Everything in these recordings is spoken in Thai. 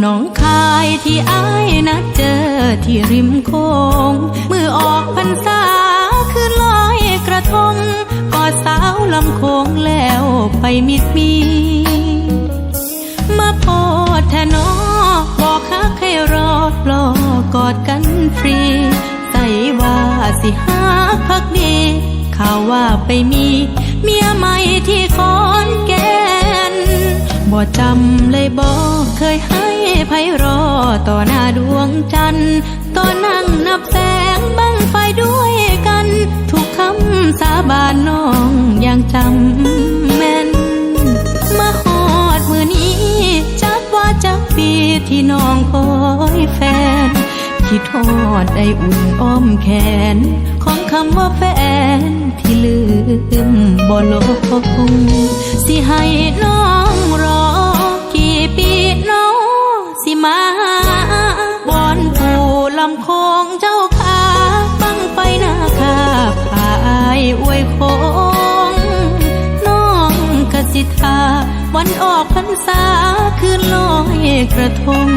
หนองคายที่อายนัดเจอที่ริมโคงมือออกพรรษาคือลอยกระทงกอดสาวลำโคงแล้วไปมิดมีมาพดแทนอบอกคักให้รอรอกอดกันฟรี ใส่ว่าสิหาพักดีข่าวว่าไปมี เมียใหม่ที่คอนแก่นบ่จำเลยบอกเคยห้ ไพรอต่อหน้าดวงจันทร์ตอนั่งนับแสงบังไฟด้วยกัน ทุกคำสาบานน้องยังจำแม่นมาหอดมือนี้ จักว่าจักปีที่น้องคอยแฟน คิดทอดได้อุ่นอ้อมแขน ของคำว่าแฟนที่ลืมบ่ลงสิให้น้องรอายองน้องกสิทาวันออกพรรษาคืนลอยกระทง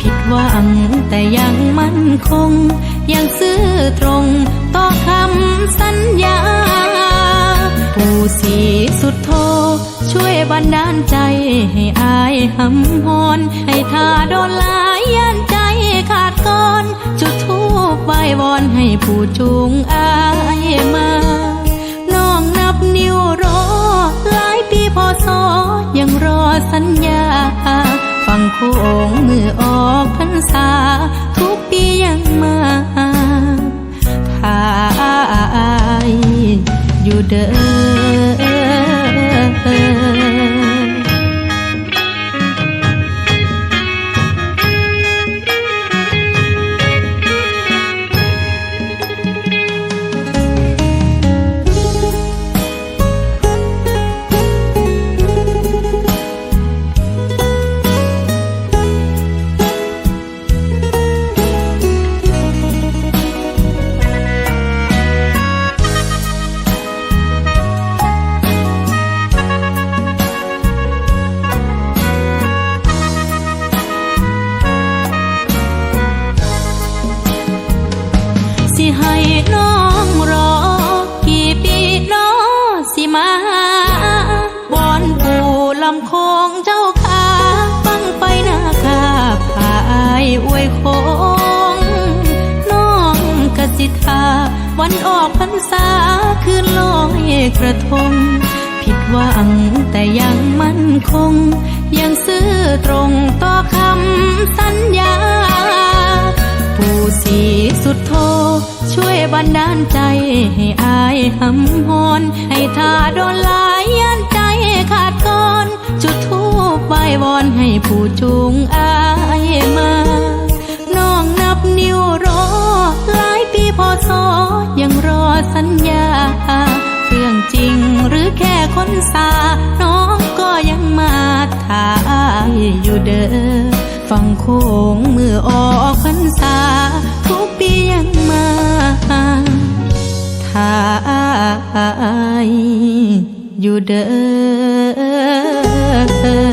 ผิดหวังแต่ยังมั่นคง ยังซื่อตรงต่อคำสัญญาผู้สีสุดโทช่วยบันดาลใจให้อายหำหอน ให้ทาโดนลายย่านใจขาดก่อน จุดทูบไหว้วอนให้ผู้จูงอายมา นิ้วรอ หลายปีพอสอยังรอสัญญา ฟังโค้งมือออกพรรษา ทุกปียังมาถ้าอายอยู่เด้อ น้องรอ กี่ปีน้อสิมาบอนปู่ลำคงเจ้าขาฟังไปหน้าคาพายอวยคง น้องกสิทาวันออกพรรษาคืนลอยกระทง ผิดหวังแต่ยังมั่นคง ยังซื่อตรงต่อคำสัญญา สุดโทช่วยบันดาลใจ ให้อายหำหอนให้ทาโดนลายย่านใจขาดก่อน จุดทูบไหว้วอนให้ผู้จูงอายมา น้องนับนิ้วรอ หลายปีพอสอยังรอสัญญา เรื่องจริงหรือแค่คนสา น้องก็ยังมาถ่ายอยู่เด้อฟังโค้งมือออก อยู่เด้อ